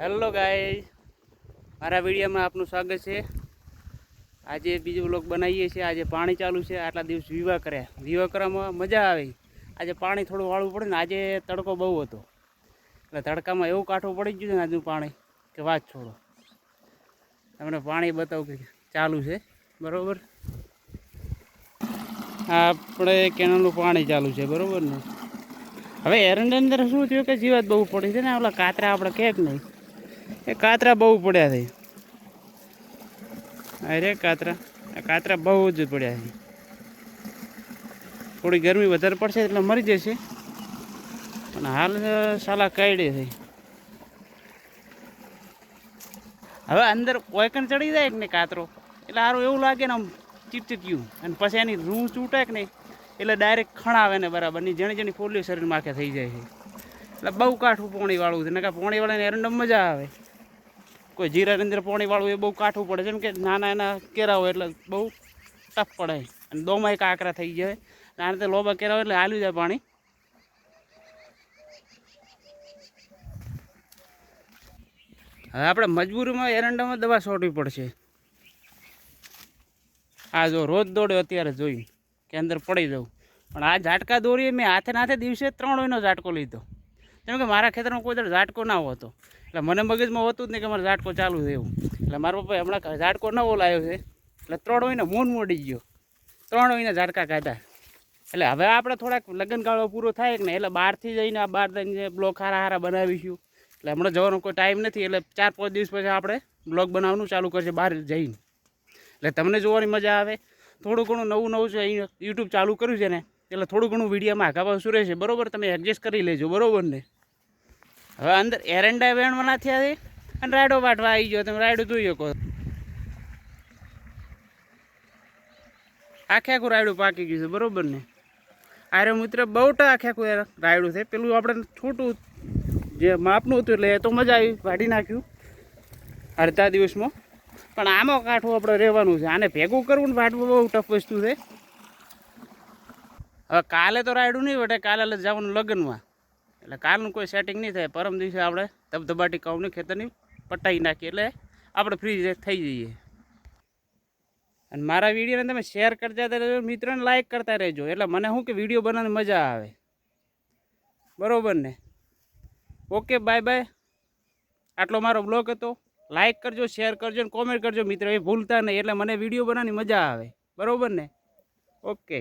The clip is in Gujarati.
હેલો ગાય મારા વિડીયોમાં આપનું સ્વાગત છે. આજે બીજો બ્લોક બનાવીએ છીએ. આજે પાણી ચાલુ છે. આટલા દિવસ વિવાહ કર્યા. વિવાહ કરવામાં મજા આવી. આજે પાણી થોડું વાળવું પડે ને આજે તડકો બહુ હતો. એટલે તડકામાં એવું કાઠું પડી ગયું છે ને આજનું પાણી કે વાત છોડો. તમને પાણી બતાવું કે ચાલુ છે. બરાબર? આપણે કેનાલનું પાણી ચાલુ છે. બરાબર ને? હવે એરંડા અંદર શું થયું કે જીવાત બહુ પડી છે ને? ઓલા કાતરા આપણે કે નહીં. એ કાતરા બહુ પડ્યા છે. અરે કાતરા. કાતરા બહુ જ પડ્યા છે. થોડી ગરમી વધારે પડશે એટલે મરી જશે. પણ હાલ સાલા કાઢે છે. હવે અંદર કોઈકણ ચડી જાય ને કાતરો? એટલે સારું એવું લાગે ને આમ ચીપચીપ્યું. અને પછી એની રૂ ચૂંટે કે નહીં? એટલે ડાયરેક્ટ ખણાવે ને બરાબર. ની જેણી જેણી ફોડલી શરીર માખે થઈ જાય છે. એટલે બહુ કાઠું પોણીવાળું છે. ને કે પોણી વાળાને એરંડમ મજા આવે. કોઈ જીરાની અંદર પોણીવાળું એ બહુ કાઠું પડે છે કે નાના એના કેરા હોય એટલે બહુ ટફ પડે. અને દોમાય કાંકરા થઈ જાય. અને આ રીતે લોબા કેરા હોય એટલે હાલ્યું જાય પાણી. હવે આપણે મજબૂરીમાં એરંડામાં દવા છોડવી પડશે. આ જો રોજ દોડ્યો અત્યારે જોઈ કે અંદર પડી જવું. પણ આ ઝાટકા દોરીએ મેં હાથે હાથે દિવસે ત્રણ વયનો ઝાટકો લીધો. કેમ કે મારા ખેતરમાં કોઈ દર ઝાટકો ના હોતો. એટલે મને મગજમાં હોતું જ નહીં કે મારે ઝાટકો ચાલુ છે એટલે મારા પપ્પાએ હમણાં ઝાટકો નવો લાવ્યો છે. એટલે ત્રણ મહિને મૂન મોડી ગયો. ત્રણ મહિને ઝાટકા કાઢ્યા. એટલે હવે આપણે થોડાક લગ્નગાળો પૂરો થાય ને એટલે બહારથી જઈને આ બહાર જઈને બ્લોક હારા હારા બનાવીશું. એટલે હમણાં જવાનો કોઈ ટાઈમ નથી. એટલે ચાર પાંચ દિવસ પછી આપણે બ્લોગ બનાવવાનું ચાલુ કરશે બહાર જઈને. એટલે તમને જોવાની મજા આવે. થોડું ઘણું નવું નવું છે અહીં યુટ્યુબ ચાલુ કર્યું છે ને. એટલે થોડું ઘણું વિડીયોમાં આઘા પાછું રહેશે. બરોબર? તમે એડજસ્ટ કરી લેજો. બરોબર ને? હવે અંદર એરંડા વેણવાના થયા છે અને રાયડો વાટવા આવી ગયો. તમે રાયડું જોઈ શકો આખે આખું રાયડું પાકી ગયું છે, બરોબર ને? આરે મિત્ર બહુ આખે આખું રાયડું છે. પેલું આપણે છૂટું જે માપનું હતું એટલે એ તો મજા આવી, વાઢી નાખ્યું. અડધા દિવસમાં. પણ આમાં કાંઠું આપણે રહેવાનું છે. આને ભેગું કરવું ને વાટવું બહુ ટફ વસ્તુ છે. હવે કાલે તો રાયડું નહીં વટે કાલે જવાનું લગ્નમાં. એટલે કાલનું કોઈ સેટિંગ નહીં થાય. પરમ દિવસે આપણે ધબધબાટી કાઉની ખેતરની પટાવી નાખીએ એટલે આપણે ફ્રી થઈ જઈએ. અને મારા વિડીયોને તમે શેર કરતા રહેજો મિત્રોને લાઇક કરતા રહેજો. એટલે મને શું કે વીડિયો બનાવવાની મજા આવે. બરોબર ને? ઓકે બાય બાય આટલો મારો બ્લોગ હતો. લાઇક કરજો શેર કરજો અને કોમેન્ટ કરજો. મિત્રો, એ ભૂલતા નહીં, એટલે મને વીડિયો બનાવવાની મજા આવે. બરાબર ને? ઓકે.